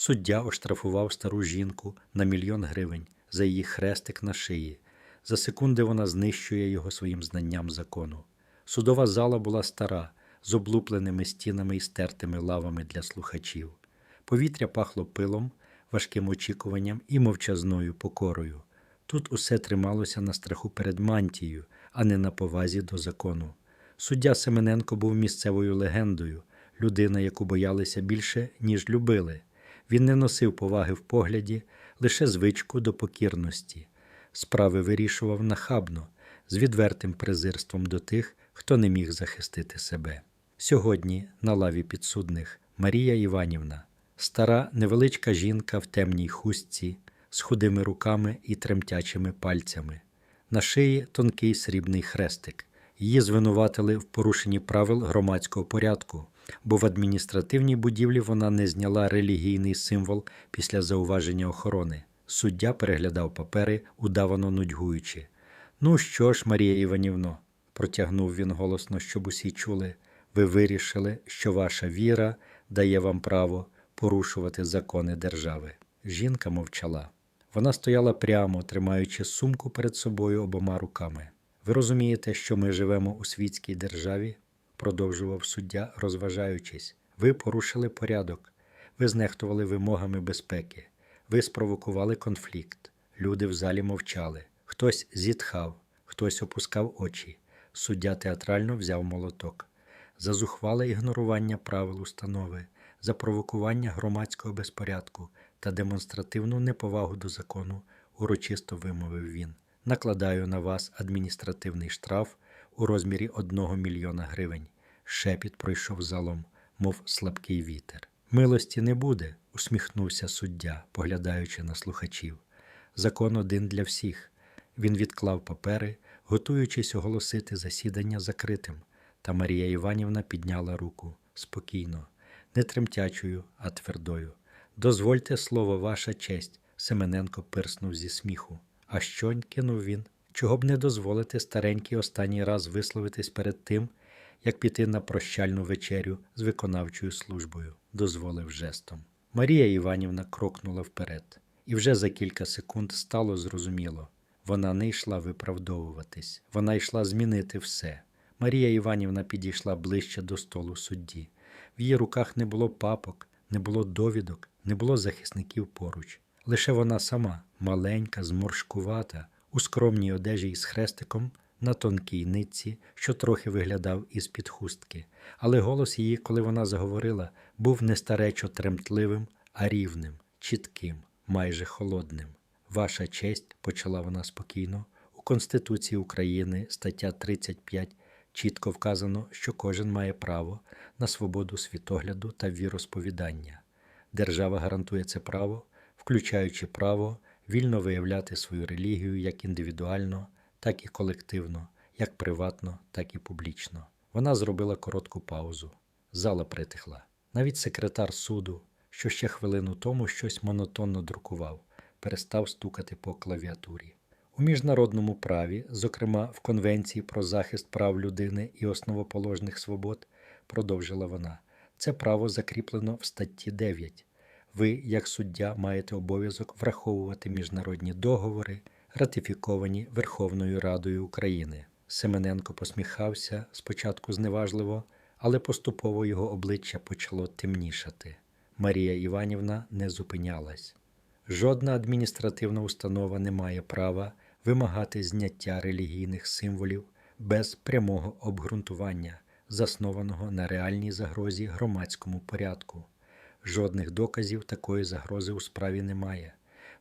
Суддя оштрафував стару жінку на мільйон гривень за її хрестик на шиї. За секунди вона знищує його своїм знанням закону. Судова зала була стара, з облупленими стінами і стертими лавами для слухачів. Повітря пахло пилом, важким очікуванням і мовчазною покорою. Тут усе трималося на страху перед мантією, а не на повазі до закону. Суддя Семененко був місцевою легендою, людина, яку боялися більше, ніж любили. Він не носив поваги в погляді, лише звичку до покірності. Справи вирішував нахабно, з відвертим презирством до тих, хто не міг захистити себе. Сьогодні на лаві підсудних Марія Іванівна, стара невеличка жінка в темній хустці, з худими руками і тремтячими пальцями. На шиї тонкий срібний хрестик. Її звинуватили в порушенні правил громадського порядку, бо в адміністративній будівлі вона не зняла релігійний символ після зауваження охорони. Суддя переглядав папери, удавано нудьгуючи. Ну що ж, Марія Іванівно, протягнув він голосно, щоб усі чули. Ви вирішили, що ваша віра дає вам право порушувати закони держави. Жінка мовчала. Вона стояла прямо, тримаючи сумку перед собою обома руками. Ви розумієте, що ми живемо у світській державі? Продовжував суддя, розважаючись. Ви порушили порядок, ви знехтували вимогами безпеки, ви спровокували конфлікт. Люди в залі мовчали. Хтось зітхав, хтось опускав очі. Суддя театрально взяв молоток. За зухвале ігнорування правил установи, за провокування громадського безпорядку та демонстративну неповагу до закону, урочисто вимовив він. Накладаю на вас адміністративний штраф у розмірі одного мільйона гривень. Шепіт пройшов залом, мов слабкий вітер. Милості не буде, усміхнувся суддя, поглядаючи на слухачів. Закон один для всіх. Він відклав папери, готуючись оголосити засідання закритим. Та Марія Іванівна підняла руку спокійно, не тремтячою, а твердою. Дозвольте слово, ваша честь. Семененко пирснув зі сміху. А що кинув він? Чого б не дозволити старенький останній раз висловитись перед тим, як піти на прощальну вечерю з виконавчою службою, дозволив жестом. Марія Іванівна крокнула вперед, і вже за кілька секунд стало зрозуміло. Вона не йшла виправдовуватись, вона йшла змінити все. Марія Іванівна підійшла ближче до столу судді. В її руках не було папок, не було довідок, не було захисників поруч. Лише вона сама, маленька, зморшкувата, у скромній одежі із хрестиком на тонкій нитці, що трохи виглядав із-під хустки. Але голос її, коли вона заговорила, був не старечо тремтливим, а рівним, чітким, майже холодним. Ваша честь, почала вона спокійно, у Конституції України, стаття 35, чітко вказано, що кожен має право на свободу світогляду та віросповідання. Держава гарантує це право, включаючи право вільно виявляти свою релігію як індивідуально, так і колективно, як приватно, так і публічно. Вона зробила коротку паузу. Зала притихла. Навіть секретар суду, що ще хвилину тому щось монотонно друкував, перестав стукати по клавіатурі. У міжнародному праві, зокрема в Конвенції про захист прав людини і основоположних свобод, продовжила вона, це право закріплено в статті 9. Ви, як суддя, маєте обов'язок враховувати міжнародні договори, ратифіковані Верховною Радою України. Семененко посміхався спочатку зневажливо, але поступово його обличчя почало темнішати. Марія Іванівна не зупинялась. Жодна адміністративна установа не має права вимагати зняття релігійних символів без прямого обґрунтування, заснованого на реальній загрозі громадському порядку. Жодних доказів такої загрози у справі немає.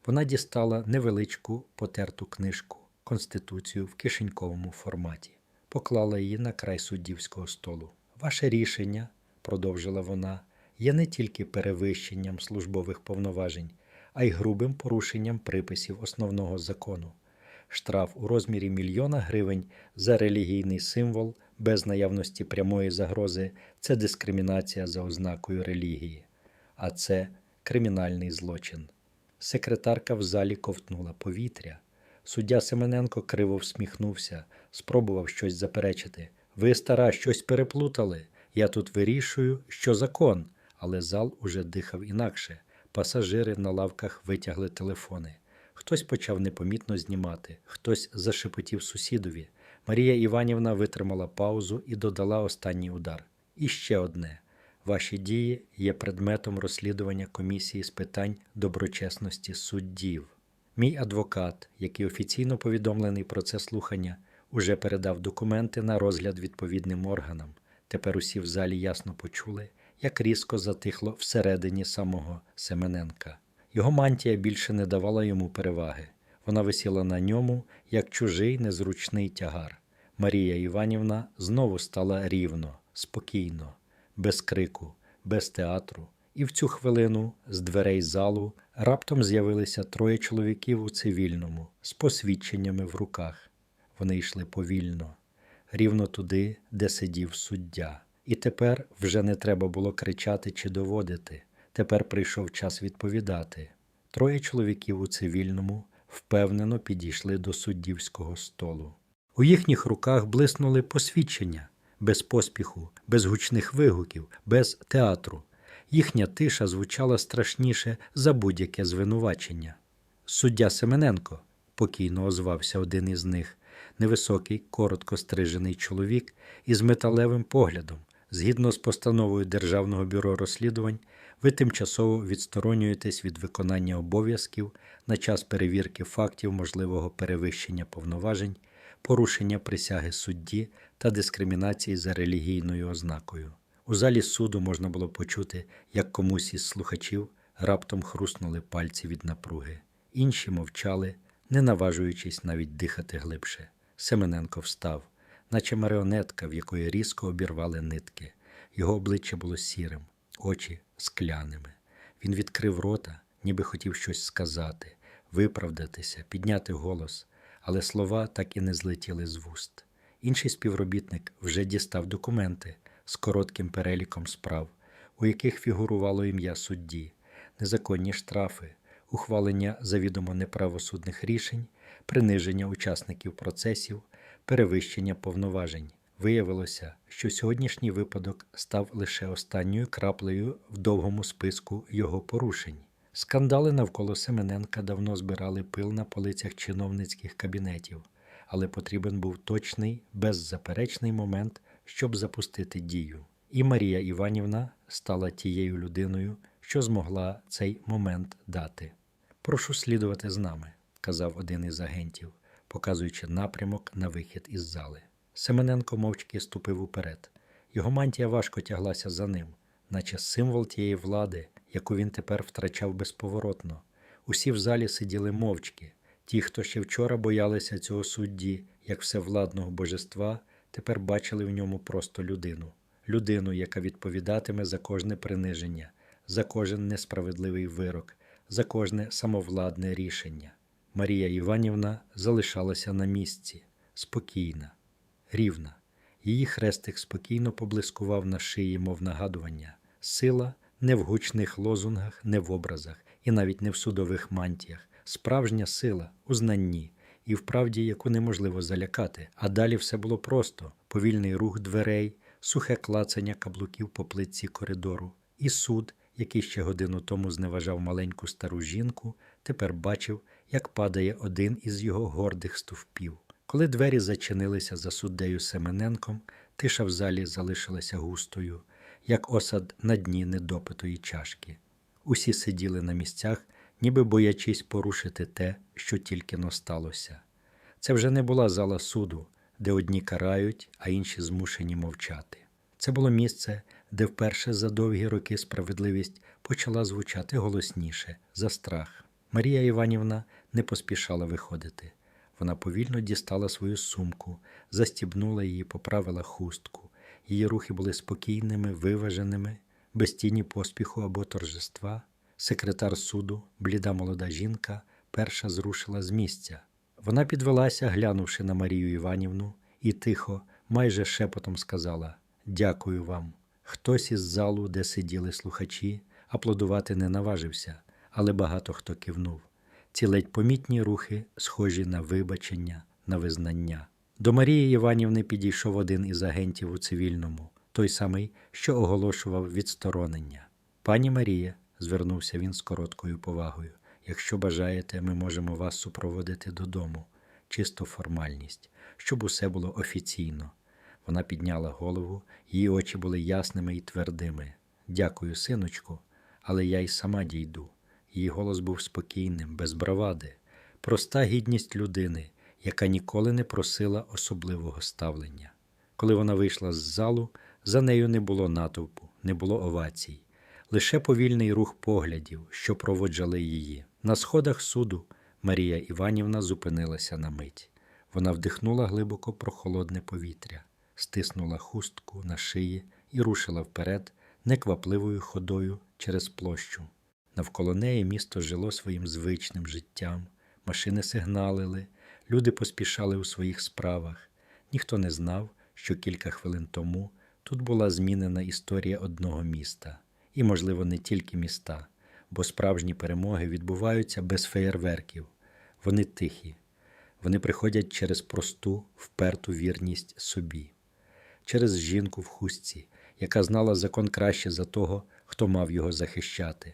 Вона дістала невеличку потерту книжку Конституцію в кишеньковому форматі, поклала її на край суддівського столу. Ваше рішення, продовжила вона, є не тільки перевищенням службових повноважень, а й грубим порушенням приписів основного закону. Штраф у розмірі мільйона гривень за релігійний символ без наявності прямої загрози це дискримінація за ознакою релігії, а це кримінальний злочин. Секретарка в залі ковтнула повітря. Суддя Семененко криво всміхнувся, спробував щось заперечити. Ви, стара, щось переплутали. Я тут вирішую, що закон, але зал уже дихав інакше. Пасажири на лавках витягли телефони. Хтось почав непомітно знімати, хтось зашепотів сусідові. Марія Іванівна витримала паузу і додала останній удар. І ще одне. Ваші дії є предметом розслідування комісії з питань доброчесності суддів. Мій адвокат, який офіційно повідомлений про це слухання, уже передав документи на розгляд відповідним органам. Тепер усі в залі ясно почули, як різко затихло всередині самого Семененка. Його мантія більше не давала йому переваги. Вона висіла на ньому, як чужий незручний тягар. Марія Іванівна знову стала рівно, спокійно, без крику, без театру. І в цю хвилину з дверей залу раптом з'явилися троє чоловіків у цивільному, з посвідченнями в руках. Вони йшли повільно, рівно туди, де сидів суддя. І тепер вже не треба було кричати чи доводити. Тепер прийшов час відповідати. Троє чоловіків у цивільному впевнено підійшли до суддівського столу. У їхніх руках блиснули посвідчення без поспіху, без гучних вигуків, без театру. Їхня тиша звучала страшніше за будь-яке звинувачення. Суддя Семененко, покійно озвався один із них, невисокий, коротко стрижений чоловік із металевим поглядом. Згідно з постановою Державного бюро розслідувань, ви тимчасово відсторонюєтесь від виконання обов'язків на час перевірки фактів можливого перевищення повноважень, порушення присяги судді та дискримінації за релігійною ознакою. У залі суду можна було почути, як комусь із слухачів раптом хруснули пальці від напруги. Інші мовчали, не наважуючись навіть дихати глибше. Семененко встав, наче маріонетка, в якої різко обірвали нитки. Його обличчя було сірим, очі скляними. Він відкрив рота, ніби хотів щось сказати, виправдатися, підняти голос, але слова так і не злетіли з вуст. Інший співробітник вже дістав документи з коротким переліком справ, у яких фігурувало ім'я судді, незаконні штрафи, ухвалення завідомо неправосудних рішень, приниження учасників процесів, перевищення повноважень. Виявилося, що сьогоднішній випадок став лише останньою краплею в довгому списку його порушень. Скандали навколо Семененка давно збирали пил на полицях чиновницьких кабінетів, але потрібен був точний, беззаперечний момент, щоб запустити дію. І Марія Іванівна стала тією людиною, що змогла цей момент дати. Прошу слідувати з нами, казав один із агентів, показуючи напрямок на вихід із зали. Семененко мовчки ступив уперед. Його мантія важко тяглася за ним, наче символ тієї влади, яку він тепер втрачав безповоротно. Усі в залі сиділи мовчки. Ті, хто ще вчора боялися цього судді, як всевладного божества, тепер бачили в ньому просто людину, людину, яка відповідатиме за кожне приниження, за кожен несправедливий вирок, за кожне самовладне рішення. Марія Іванівна залишалася на місці, спокійна, рівна. Її хрестик спокійно поблискував на шиї, мов нагадування. Сила не в гучних лозунгах, не в образах і навіть не в судових мантіях. Справжня сила у знанні і в правді, яку неможливо залякати. А далі все було просто: повільний рух дверей, сухе клацання каблуків по плитці коридору, і суд, який ще годину тому зневажав маленьку стару жінку, тепер бачив, як падає один із його гордих стовпів. Коли двері зачинилися за суддею Семененком, тиша в залі залишилася густою, як осад на дні недопитої чашки. Усі сиділи на місцях, ніби боячись порушити те, що тільки но сталося. Це вже не була зала суду, де одні карають, а інші змушені мовчати. Це було місце, де вперше за довгі роки справедливість почала звучати голосніше за страх. Марія Іванівна не поспішала виходити. Вона повільно дістала свою сумку, застібнула її, поправила хустку. Її рухи були спокійними, виваженими, без тіні поспіху або торжества. Секретар суду, бліда молода жінка, перша зрушила з місця. Вона підвелася, глянувши на Марію Іванівну, і тихо, майже шепотом сказала: Дякую вам. Хтось із залу, де сиділи слухачі, аплодувати не наважився, але багато хто кивнув. Ці ледь помітні рухи, схожі на вибачення, на визнання. До Марії Іванівни підійшов один із агентів у цивільному, той самий, що оголошував відсторонення. Пані Марія, звернувся він з короткою повагою. Якщо бажаєте, ми можемо вас супроводити додому. Чисто формальність, щоб усе було офіційно. Вона підняла голову, її очі були ясними і твердими. Дякую, синочку, але я й сама дійду. Її голос був спокійним, без бравади, проста гідність людини, яка ніколи не просила особливого ставлення. Коли вона вийшла з залу, за нею не було натовпу, не було овацій, лише повільний рух поглядів, що проводжали її. На сходах суду Марія Іванівна зупинилася на мить. Вона вдихнула глибоко прохолодне повітря, стиснула хустку на шиї і рушила вперед неквапливою ходою через площу. Навколо неї місто жило своїм звичним життям, машини сигналили, люди поспішали у своїх справах. Ніхто не знав, що кілька хвилин тому тут була змінена історія одного міста, і, можливо, не тільки міста, бо справжні перемоги відбуваються без феєрверків. Вони тихі, вони приходять через просту, вперту вірність собі, через жінку в хустці, яка знала закон краще за того, хто мав його захищати,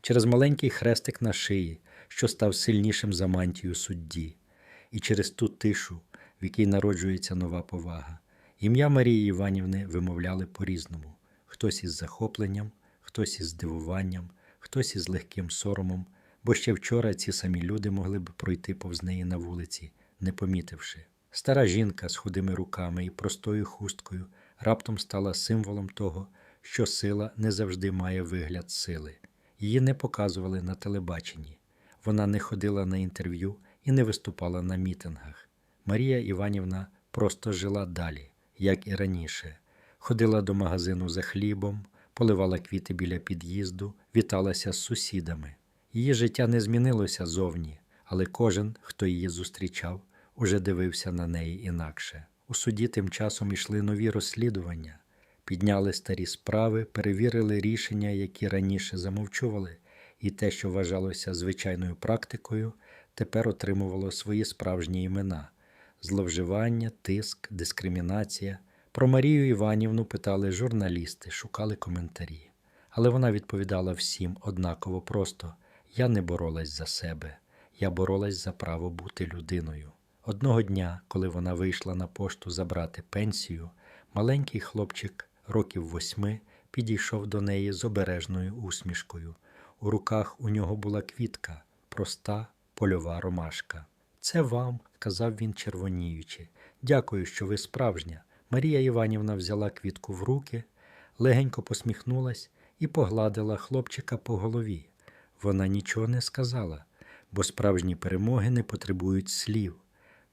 через маленький хрестик на шиї, що став сильнішим за мантію судді, і через ту тишу, в якій народжується нова повага. Ім'я Марії Іванівни вимовляли по-різному: хтось із захопленням, хтось із здивуванням, хтось із легким соромом, бо ще вчора ці самі люди могли б пройти повз неї на вулиці, не помітивши. Стара жінка з худими руками і простою хусткою раптом стала символом того, що сила не завжди має вигляд сили. Її не показували на телебаченні. Вона не ходила на інтерв'ю і не виступала на мітингах. Марія Іванівна просто жила далі, як і раніше. Ходила до магазину за хлібом, поливала квіти біля під'їзду, віталася з сусідами. Її життя не змінилося зовні, але кожен, хто її зустрічав, уже дивився на неї інакше. У суді тим часом йшли нові розслідування, підняли старі справи, перевірили рішення, які раніше замовчували, і те, що вважалося звичайною практикою, тепер отримувало свої справжні імена зловживання, тиск, дискримінація. Про Марію Іванівну питали журналісти, шукали коментарі. Але вона відповідала всім однаково просто: я не боролась за себе, я боролась за право бути людиною. Одного дня, коли вона вийшла на пошту забрати пенсію, маленький хлопчик років восьми підійшов до неї з обережною усмішкою. У руках у нього була квітка, проста польова ромашка. Це вам, казав він, червоніючи. Дякую, що ви справжня. Марія Іванівна взяла квітку в руки, легенько посміхнулась і погладила хлопчика по голові. Вона нічого не сказала, бо справжні перемоги не потребують слів,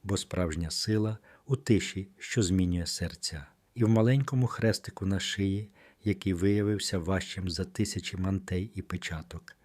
бо справжня сила у тиші, що змінює серця, і в маленькому хрестику на шиї, який виявився важчим за тисячі мантей і печаток.